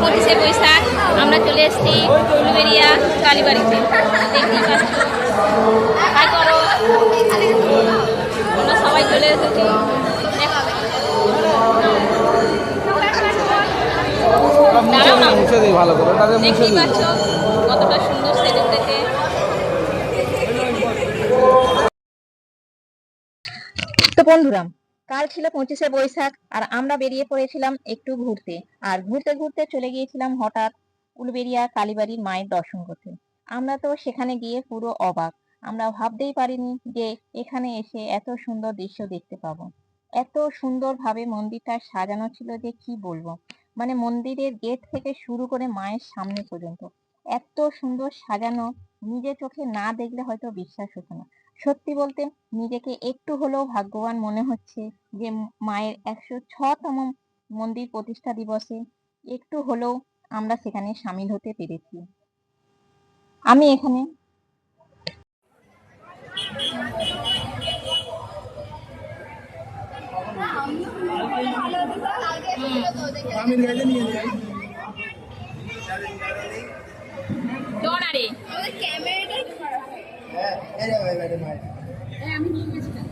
পঁচিশে বৈশাখ আমরা চলে এসেছি উলুবেরিয়া কালীবাড়িতে। দেখতেই পাচ্ছ। হাই করো। আমরা সবাই চলে এসেছি। দেখতেই পাচ্ছ কতটা সুন্দর সেজে উঠেছে। তো বন্ধুরা কাল ছিল পঁচিশে বৈশাখ আর আমরা বেরিয়ে পড়েছিলাম একটু ঘুরতে। আর ঘুরতে ঘুরতে চলে গিয়েছিলাম হঠাৎ উলবেরিয়া কালীবাড়ির মায়ের দর্শন করতে। আমরা তো সেখানে গিয়ে পুরো অবাক। আমরা ভাবতেই পারিনি যে এখানে এসে এত সুন্দর দৃশ্য দেখতে পাবো। এত সুন্দরভাবে মন্দিরটা সাজানো ছিল যে কি বলব? মানে মন্দিরের গেট থেকে শুরু করে মায়ের সামনে পর্যন্ত। এত সুন্দর সাজানো নিজে চোখে না দেখলে হয়তো বিশ্বাস হতো না। সত্যি বলতে নিজেকে একটু হলেও ভাগ্যবান মনে হচ্ছে যে, মায়ের একশো ছতম মন্দির প্রতিষ্ঠা দিবসে একটু হলেও আমরা সেখানে সামিল হতে পেরেছি। আমি এখানে দোনারে ক্যামেরাটা হ্যাঁ এরে ভাই ভাই ভাই আমি নিয়ে গেছিলাম